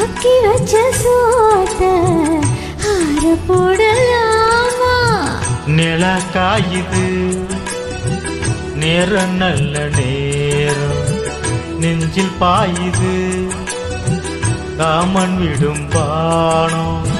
ஆக்கி வச்ச சோத்த ஆற போடலாமா? நில காயுது நேரம் நல்ல நேரம் நெஞ்சில் பாயுது. காமன் விடும் பானம்.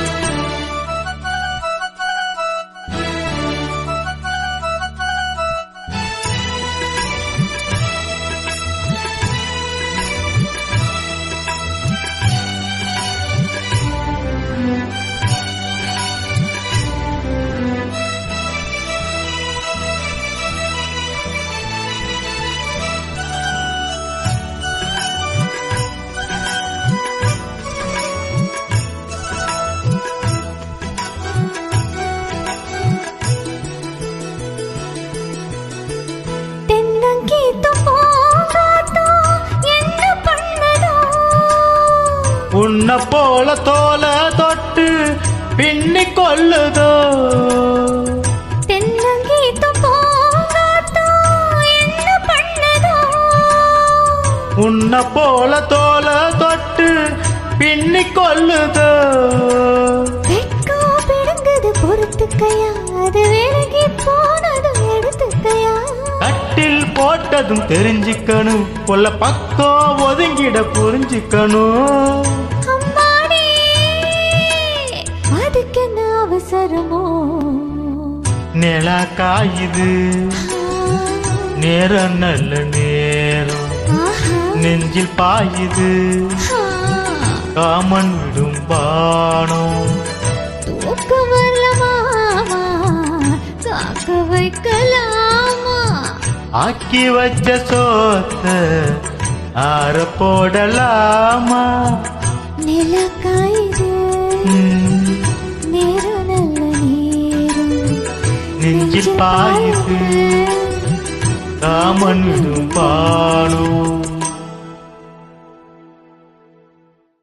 உன்னை போல தோல தொட்டு பின்னி கொள்ளுதோ உன்னை போல தோல தொட்டு பின்னி கொள்ளுதோ பொறுத்துக்கையா? அது விலகி போனது எடுத்துக்கையா? கட்டில் போட்டதும் தெரிஞ்சுக்கணும். கொல்ல பக்கம் ஒதுங்கிட புரிஞ்சுக்கணும். அவசரமோ? நில காயுது நேரம் நல்ல நேரம். நெஞ்சில் பாயுது. காமன் விடும் பானம். தூக்கம் வரல மாமா காக்க வைக்கலாமா? ஆக்கி வச்ச சோத்த ஆற போடலாமா? நிலக்காயுது. பாயிசு ராமன் பாடோ